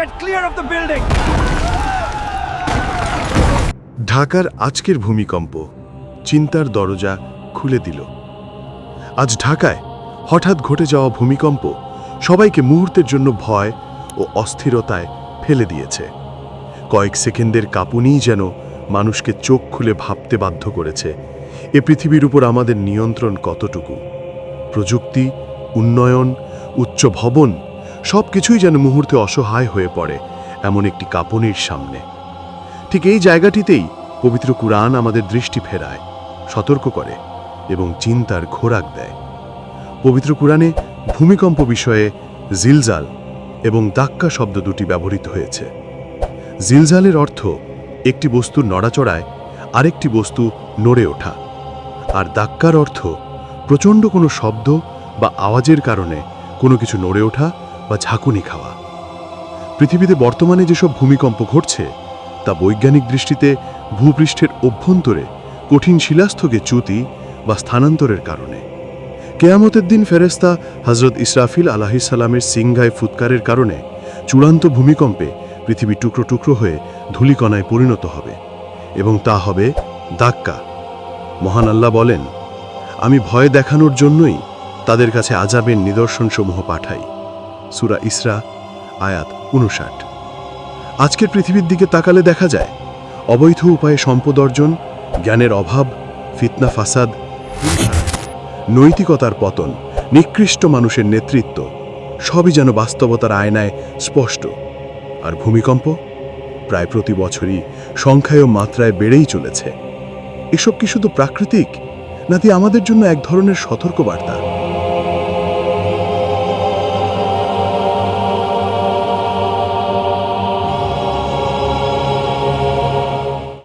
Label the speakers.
Speaker 1: Get clear of the building!
Speaker 2: ঢাকার আজকের ভূমিকম্প চিন্তার দরজা খুলে দিল। আজ ঢাকায় হঠাৎ ঘটে যাওয়া ভূমিকম্প সবাইকে মুহূর্তের জন্য ভয় ও অস্থিরতায় ফেলে দিয়েছে। কয়েক সেকেন্ডের কাঁপুনিই যেন মানুষকে চোখ খুলে ভাবতে বাধ্য করেছে। এ পৃথিবীর উপর আমাদের নিয়ন্ত্রণ কতটুকু? প্রযুক্তি, উন্নয়ন, উচ্চ ভবন সব কিছুই যেন মুহূর্তে অসহায় হয়ে পড়ে, এমন একটি কাঁপুনির সামনে। ঠিক এই জায়গাটিতেই পবিত্র কুরআন আমাদের দৃষ্টি ফেরায়, সতর্ক করে এবং চিন্তার খোরাক দেয়। পবিত্র কুরআনে ভূমিকম্প বিষয়ে জিলজাল এবং দাক্কা শব্দ দুটি ব্যবহৃত হয়েছে। জিলজালের অর্থ একটি বস্তুর নড়াচড়ায়, আরেকটি বস্তু নড়ে ওঠা। আর দাক্কার অর্থ প্রচণ্ড কোনো শব্দ বা আওয়াজের কারণে কোনো কিছু নড়ে ওঠা বা ঝাঁকুনি খাওয়া। পৃথিবীতে বর্তমানে যেসব ভূমিকম্প ঘটছে, তা বৈজ্ঞানিক দৃষ্টিতে ভূপৃষ্ঠের অভ্যন্তরে কঠিন শিলাস্থকে চ্যুতি বা স্থানান্তরের কারণে। কেয়ামতের দিন ফেরেস্তা হজরত ইসরাফিল আলাহিসাল্লামের সিংগায় ফুৎকারের কারণে চূড়ান্ত ভূমিকম্পে পৃথিবী টুকরো টুকরো হয়ে ধূলিকণায় পরিণত হবে এবং তা হবে দাক্কা মহান আল্লাহ বলেন, আমি ভয় দেখানোর জন্যই তাদের কাছে আজাবের নিদর্শনসমূহ পাঠাই। সুরা ইসরা, আয়াত উনষাট আজকের পৃথিবীর দিকে তাকালে দেখা যায়, অবৈধ উপায়ে সম্পদ অর্জন, জ্ঞানের অভাব, ফিতনা, ফাসাদ নৈতিকতার পতন, নিকৃষ্ট মানুষের নেতৃত্ব, সবই যেন বাস্তবতার আয়নায় স্পষ্ট। আর ভূমিকম্প? প্রায় প্রতি বছরই সংখ্যায় ও মাত্রায় বেড়েই চলেছে। এসব কি শুধু প্রাকৃতিক, নাকি আমাদের জন্য এক ধরনের সতর্কবার্তা?